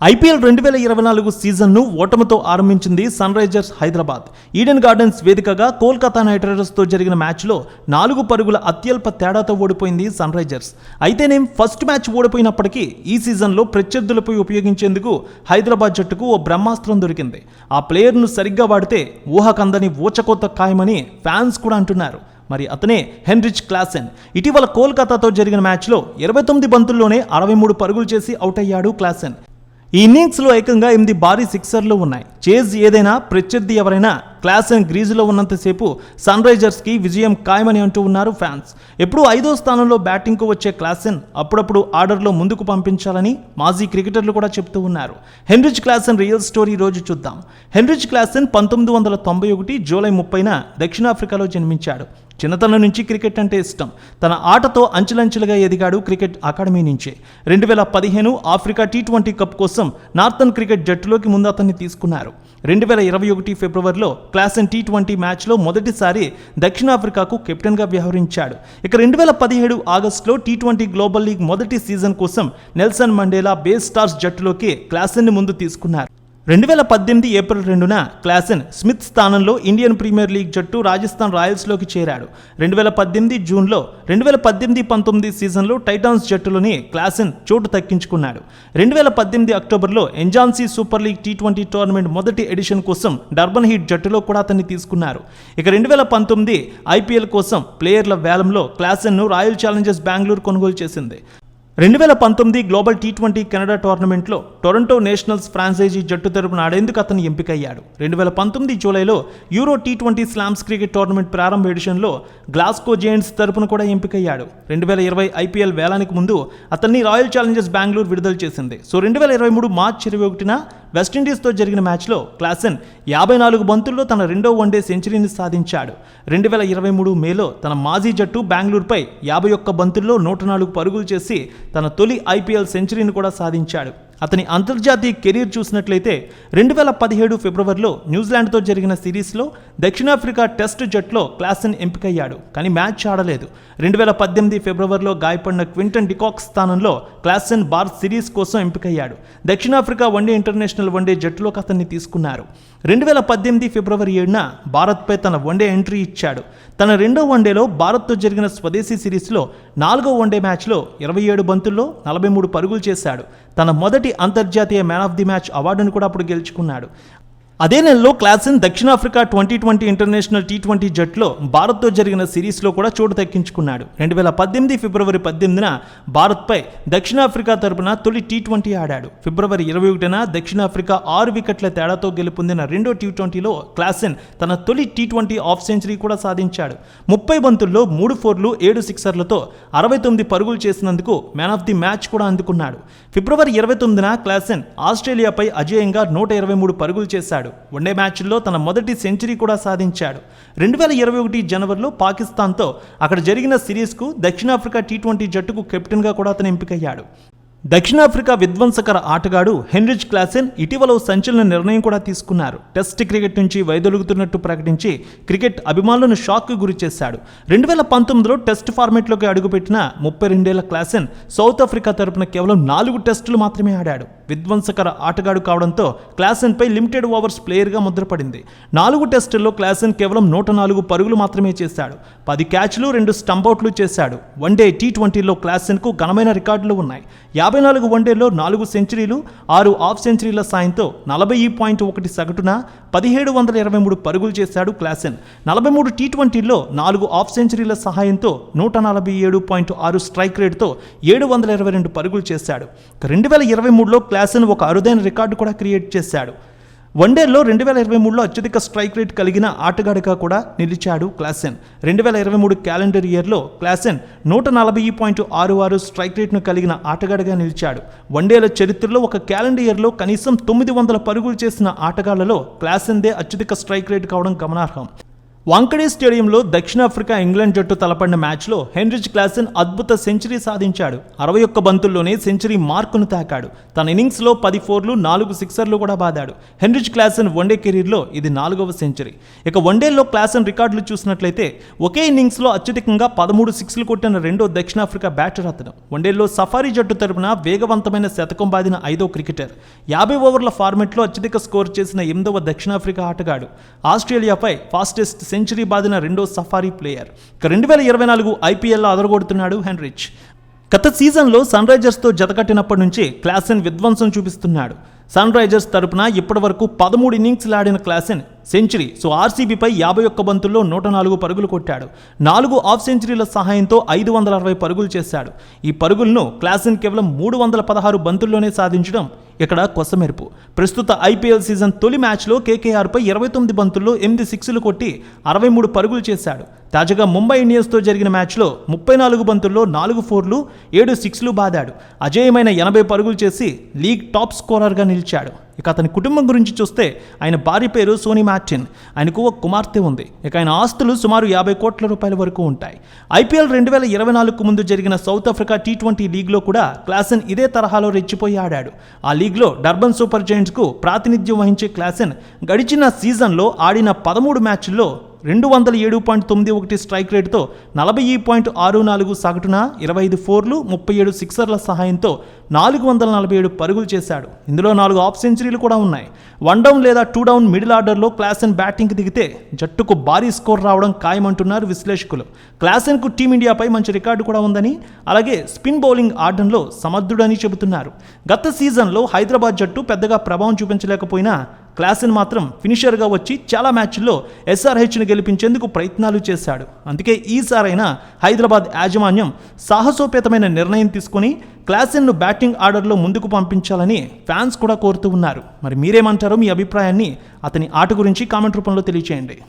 IPL రెండు వేల ఇరవై నాలుగు సీజన్ను ఓటమితో ఆరంభించింది Sunrisers Hyderabad. Eden Gardens వేదికగా కోల్కతా నైట్ రైడర్స్తో జరిగిన మ్యాచ్లో నాలుగు పరుగుల అత్యల్ప తేడాతో ఓడిపోయింది సన్ రైజర్స్. అయితేనేం ఫస్ట్ మ్యాచ్ ఓడిపోయినప్పటికీ ఈ సీజన్లో ప్రత్యర్థులపై ఉపయోగించేందుకు హైదరాబాద్ జట్టుకు ఓ బ్రహ్మాస్త్రం దొరికింది. ఆ ప్లేయర్ను సరిగ్గా వాడితే ఊహకందని ఊచకోత ఖాయమని ఫ్యాన్స్ కూడా అంటున్నారు. మరి అతనే హెన్రిచ్ క్లాసెన్. ఇటీవల కోల్కతాతో జరిగిన మ్యాచ్లో ఇరవై తొమ్మిది బంతుల్లోనే అరవై మూడు పరుగులు చేసి అవుట్ అయ్యాడు క్లాసెన్. ఈ ఇన్నింగ్స్లో ఏకంగా ఎనిమిది భారీ సిక్సర్లు ఉన్నాయి. చేజ్ ఏదైనా ప్రత్యర్థి ఎవరైనా క్లాస్ గ్రీజులో ఉన్నంతసేపు సన్ రైజర్స్కి విజయం ఖాయమని అంటూ ఉన్నారు ఫ్యాన్స్. ఎప్పుడూ ఐదో స్థానంలో బ్యాటింగ్కు వచ్చే క్లాసెన్ అప్పుడప్పుడు ఆర్డర్లో ముందుకు పంపించాలని మాజీ క్రికెటర్లు కూడా చెప్తూ ఉన్నారు. హెన్రిచ్ క్లాసెన్ రియల్ స్టోరీ రోజు చూద్దాం. హెన్రిచ్ క్లాసెన్ పంతొమ్మిది వందల తొంభై ఒకటి జూలై ముప్పైన దక్షిణాఫ్రికాలో జన్మించాడు. చిన్నతనం నుంచి క్రికెట్ అంటే ఇష్టం. తన ఆటతో అంచెలంచెలుగా ఎదిగాడు క్రికెట్ అకాడమీ నుంచే. రెండు వేల పదిహేను ఆఫ్రికా టీ ట్వంటీ కప్ కోసం నార్థన్ క్రికెట్ జట్టులోకి ముందు అతన్ని తీసుకున్నారు. రెండు వేల ఇరవై ఒకటి ఫిబ్రవరిలో క్లాసెన్ టీ ట్వంటీ మ్యాచ్లో మొదటిసారి దక్షిణాఫ్రికాకు కెప్టెన్గా వ్యవహరించాడు. ఇక రెండు వేల పదిహేడు ఆగస్టులో టీ ట్వంటీ గ్లోబల్ లీగ్ మొదటి సీజన్ కోసం నెల్సన్ మండేలా బే స్టార్స్ జట్టులోకి క్లాసెన్ని ముందు తీసుకున్నారు. రెండు వేల పద్దెనిమిది ఏప్రిల్ రెండున క్లాసెన్ స్మిత్ స్థానంలో ఇండియన్ ప్రీమియర్ లీగ్ జట్టు రాజస్థాన్ రాయల్స్లోకి చేరాడు. రెండు వేల పద్దెనిమిది జూన్లో రెండు వేల పద్దెనిమిది పంతొమ్మిది సీజన్లో టైటాన్స్ జట్టులోని క్లాసెన్ చోటు దక్కించుకున్నాడు. రెండు వేల పద్దెనిమిది అక్టోబర్లో Mzansi super league T twenty tournament మొదటి ఎడిషన్ కోసం డర్బన్ హీట్ జట్టులో కూడా అతన్ని తీసుకున్నారు. ఇక రెండు వేల పంతొమ్మిది ఐపీఎల్ కోసం ప్లేయర్ల వేలంలో క్లాసెన్ను రాయల్ ఛాలెంజర్స్ బెంగళూరు కొనుగోలు చేసింది. రెండు వేల పంతొమ్మిది గ్లోబల్ టీ ట్వంటీ కెనడా టోర్నమెంట్లో టొరంటో నేషనల్స్ ఫ్రాంచైజీ జట్టు తరపున ఆడేందుకు అతను ఎంపికయ్యాడు. రెండు వేల పంతొమ్మిది జూలైలో Euro T twenty Slams cricket tournament ప్రారంభ ఎడిషన్లో గ్లాస్కో జెయింట్స్ తరపున కూడా ఎంపికయ్యాడు. రెండు వేల ఇరవై ఐపీఎల్ వేలానికి ముందు అతన్ని రాయల్ ఛాలెంజర్స్ బెంగళూరు విడుదల చేసింది. సో రెండు వేల ఇరవై మూడు మార్చ్ ఇరవై ఒకటిన వెస్టిండీస్తో జరిగిన మ్యాచ్లో క్లాసెన్ యాభై నాలుగు బంతుల్లో తన రెండో వన్డే సెంచరీని సాధించాడు. రెండు వేల ఇరవై మూడు మేలో తన మాజీ జట్టు బెంగళూరుపై యాభై ఒక్క బంతుల్లో నూట నాలుగు పరుగులు చేసి తన తొలి ఐపీఎల్ సెంచరీని కూడా సాధించాడు. అతని అంతర్జాతీయ కెరీర్ చూసినట్లయితే రెండు వేల పదిహేడు ఫిబ్రవరిలో న్యూజిలాండ్తో జరిగిన సిరీస్లో దక్షిణాఫ్రికా టెస్ట్ జట్లో క్లాసెన్ ఎంపికయ్యాడు కానీ మ్యాచ్ ఆడలేదు. రెండు వేల పద్దెనిమిది ఫిబ్రవరిలో గాయపడిన క్వింటన్ డికాక్ స్థానంలో క్లాసన్ బార్ సిరీస్ కోసం ఎంపికయ్యాడు. దక్షిణాఫ్రికా వన్డే ఇంటర్నేషనల్ వన్డే జట్టులోకి అతన్ని తీసుకున్నారు. రెండు వేల పద్దెనిమిది ఫిబ్రవరి ఏడున భారత్పై తన వన్డే ఎంట్రీ ఇచ్చాడు. తన రెండో వన్డేలో భారత్తో జరిగిన స్వదేశీ సిరీస్లో నాలుగో వన్డే మ్యాచ్లో ఇరవై ఏడు బంతుల్లో నలభై మూడు పరుగులు చేశాడు. తన మొదటి అంతర్జాతీయ మ్యాన్ ఆఫ్ ది మ్యాచ్ అవార్డును కూడా అప్పుడు గెలుచుకున్నాడు. అదే నెలలో క్లాసిన్ దక్షిణాఫ్రికా twenty twenty international T twenty జట్లో భారత్తో జరిగిన సిరీస్లో కూడా చోటు దక్కించుకున్నాడు. రెండు వేల పద్దెనిమిది ఫిబ్రవరి పద్దెనిమిదిన భారత్పై దక్షిణాఫ్రికా తరపున తొలి టీ ట్వంటీ ఆడాడు. ఫిబ్రవరి ఇరవై ఒకటిన దక్షిణాఫ్రికా ఆరు వికెట్ల తేడాతో గెలుపొందిన రెండో టీ ట్వంటీలో క్లాసిన్ తన తొలి టీ ట్వంటీ ఆఫ్ సెంచరీ కూడా సాధించాడు. ముప్పై బంతుల్లో మూడు ఫోర్లు ఏడు సిక్సర్లతో అరవై తొమ్మిది పరుగులు చేసినందుకు మ్యాన్ ఆఫ్ ది మ్యాచ్ కూడా అందుకున్నాడు. ఫిబ్రవరి ఇరవై తొమ్మిదిన క్లాసెన్ ఆస్ట్రేలియాపై అజేయంగా నూట ఇరవై మూడు పరుగులు చేశాడు. వన్డే మ్యాచ్ల్లో తన మొదటి సెంచరీ కూడా సాధించాడు. రెండు వేల ఇరవై ఒకటి జనవరిలో పాకిస్తాన్తో అక్కడ జరిగిన సిరీస్కు దక్షిణాఫ్రికా టీ ట్వంటీ జట్టుకు కెప్టెన్గా కూడా అతను ఎంపికయ్యాడు. దక్షిణాఫ్రికా విధ్వంసకర ఆటగాడు హెన్రిచ్ క్లాసెన్ ఇటీవల సంచలన నిర్ణయం కూడా తీసుకున్నారు. టెస్ట్ క్రికెట్ నుంచి వైదొలుగుతున్నట్టు ప్రకటించి క్రికెట్ అభిమానులను షాక్కు గురి చేశాడు. రెండు వేల పంతొమ్మిదిలో టెస్ట్ ఫార్మేట్లోకి అడుగుపెట్టిన ముప్పై రెండేళ్ళ క్లాసెన్ సౌత్ ఆఫ్రికా తరపున కేవలం నాలుగు టెస్టులు మాత్రమే ఆడాడు. విధ్వంసకర ఆటగాడు కావడంతో క్లాసెన్పై లిమిటెడ్ ఓవర్స్ ప్లేయర్గా ముద్రపడింది. నాలుగు టెస్టుల్లో క్లాసెన్ కేవలం నూట నాలుగు పరుగులు మాత్రమే చేశాడు. పది క్యాచ్లు రెండు స్టంపౌట్లు చేశాడు. వన్డే టీ ట్వంటీలో క్లాసెన్కు ఘనమైన రికార్డులు ఉన్నాయి. యాభై నాలుగు వన్డేల్లో నాలుగు సెంచరీలు ఆరు ఆఫ్ సెంచరీల సాయంతో నలభై పాయింట్ ఒకటి సగటున పదిహేడు వందల ఇరవై మూడు పరుగులు చేశాడు క్లాసెన్. నలభై మూడు టీ ట్వంటీల్లో నాలుగు ఆఫ్ సెంచరీల సహాయంతో నూట నలభై ఏడు పాయింట్ ఆరు స్ట్రైక్ రేట్తో ఏడు వందల ఇరవై రెండు పరుగులు చేశాడు. రెండు వేల ఇరవై మూడులో క్లాసెన్ ఒక అరుదైన రికార్డు కూడా క్రియేట్ చేశాడు. వన్డేలో రెండు వేల ఇరవై మూడులో అత్యధిక స్ట్రైక్ రేట్ కలిగిన ఆటగాడిగా కూడా నిలిచాడు క్లాసెన్ రెండు వేల ఇరవై మూడు క్యాలెండర్ ఇయర్లో క్లాసెన్ నూట నలభై పాయింట్ ఆరు ఆరు స్ట్రైక్ రేట్ను కలిగిన ఆటగాడిగా నిలిచాడు. వన్డేల చరిత్రలో ఒక క్యాలెండర్ ఇయర్లో కనీసం తొమ్మిది వందల పరుగులు చేసిన ఆటగాళ్ళలో క్లాసెన్దే అత్యధిక స్ట్రైక్ రేట్ కావడం గమనార్హం. వాంకడే స్టేడియంలో దక్షిణాఫ్రికా ఇంగ్లాండ్ జట్టు తలపడిన మ్యాచ్లో హెన్రిచ్ క్లాసెన్ అద్భుత సెంచరీ సాధించాడు. అరవై ఒక్క బంతుల్లోనే సెంచరీ మార్కును తాకాడు. తన ఇన్నింగ్స్లో పది ఫోర్లు నాలుగు సిక్సర్లు కూడా బాదాడు. హెన్రిచ్ క్లాసెన్ వన్డే కెరీర్లో ఇది నాలుగవ సెంచరీ. ఇక వన్డేలో క్లాసెన్ రికార్డులు చూసినట్లయితే ఒకే ఇన్నింగ్స్లో అత్యధికంగా పదమూడు సిక్స్లు కొట్టిన రెండో దక్షిణాఫ్రికా బ్యాటర్ అతను. వన్డేలో సఫారీ జట్టు తరపున వేగవంతమైన శతకం బాదిన ఐదో క్రికెటర్. యాభై ఓవర్ల ఫార్మెట్లో అత్యధిక స్కోర్ చేసిన ఎనిమిదవ దక్షిణాఫ్రికా ఆటగాడు. ఆస్ట్రేలియాపై ఫాస్టెస్ట్ సెంచరీ బాదిన రెండో సఫారీ ప్లేయర్. ఇక రెండు వేల ఇరవై నాలుగు ఐపీఎల్లో అదరగొడుతున్నాడు హెన్రిచ్. గత సీజన్లో సన్ రైజర్స్తో జతకట్టినప్పటి నుంచి క్లాసెన్ విధ్వంసం చూపిస్తున్నాడు. సన్ రైజర్స్ తరపున ఇప్పటి వరకు పదమూడు ఇన్నింగ్స్లు ఆడిన క్లాసెన్ సెంచరీ సో ఆర్సీబీపై యాభై ఒక్క బంతుల్లో నూట నాలుగు పరుగులు కొట్టాడు. నాలుగు ఆఫ్ సెంచరీల సహాయంతో ఐదు వందల అరవై పరుగులు చేశాడు. ఈ పరుగులను క్లాసెన్ కేవలం మూడు వందల పదహారు బంతుల్లోనే సాధించడం ఇక్కడ కొసమెరుపు. ప్రస్తుత ఐపీఎల్ సీజన్ తొలి మ్యాచ్లో కేకేఆర్పై ఇరవై తొమ్మిది బంతుల్లో ఎనిమిది సిక్స్లు కొట్టి అరవై మూడు పరుగులు చేశాడు. తాజాగా ముంబై ఇండియన్స్తో జరిగిన మ్యాచ్లో ముప్పై నాలుగు బంతుల్లో నాలుగు ఫోర్లు ఏడు సిక్స్లు బాదాడు. అజేయమైన ఎనభై పరుగులు చేసి లీగ్ టాప్ స్కోరర్గా నిలిచాడు. ఇక అతని కుటుంబం గురించి చూస్తే ఆయన భార్య పేరు సోనీ మార్టిన్ ఆయనకు ఒక కుమార్తె ఉంది. ఇక ఆయన ఆస్తులు సుమారు యాభై కోట్ల రూపాయల వరకు ఉంటాయి. ఐపీఎల్ రెండు వేల ఇరవై నాలుగుకు ముందు జరిగిన సౌత్ ఆఫ్రికా టీ ట్వంటీ లీగ్లో కూడా క్లాసెన్ ఇదే తరహాలో రెచ్చిపోయి ఆడాడు. ఆ లీగ్లో డర్బన్ సూపర్ జైంట్స్కు ప్రాతినిధ్యం వహించే క్లాసెన్ గడిచిన సీజన్లో ఆడిన పదమూడు మ్యాచ్ల్లో రెండు వందల ఏడు పాయింట్ తొమ్మిది ఒకటి స్ట్రైక్ రేటుతో నలభై పాయింట్ ఆరు నాలుగు సగటున ఇరవై ఐదు ఫోర్లు ముప్పై ఏడు సిక్సర్ల సహాయంతో నాలుగు వందల నలభై ఏడు పరుగులు చేశాడు. ఇందులో నాలుగు ఆఫ్ సెంచరీలు కూడా ఉన్నాయి. వన్ డౌన్ లేదా టూ డౌన్ మిడిల్ ఆర్డర్లో క్లాసెన్ బ్యాటింగ్కి దిగితే జట్టుకు భారీ స్కోర్ రావడం ఖాయమంటున్నారు విశ్లేషకులు. క్లాసెన్కు టీమిండియాపై మంచి రికార్డు కూడా ఉందని అలాగే స్పిన్ బౌలింగ్ ఆడడంలో సమర్థుడని చెబుతున్నారు. గత సీజన్లో హైదరాబాద్ జట్టు పెద్దగా ప్రభావం చూపించలేకపోయినా క్లాసెన్ మాత్రం ఫినిషర్గా వచ్చి చాలా మ్యాచ్ల్లో ఎస్ఆర్హెచ్ను గెలిపించేందుకు ప్రయత్నాలు చేశాడు. అందుకే ఈసారైనా హైదరాబాద్ యాజమాన్యం సాహసోపేతమైన నిర్ణయం తీసుకుని క్లాసెన్ను బ్యాటింగ్ ఆర్డర్లో ముందుకు పంపించాలని ఫ్యాన్స్ కూడా కోరుతూ ఉన్నారు. మరి మీరేమంటారో మీ అభిప్రాయాన్ని అతని ఆట గురించి కామెంట్ రూపంలో తెలియచేయండి.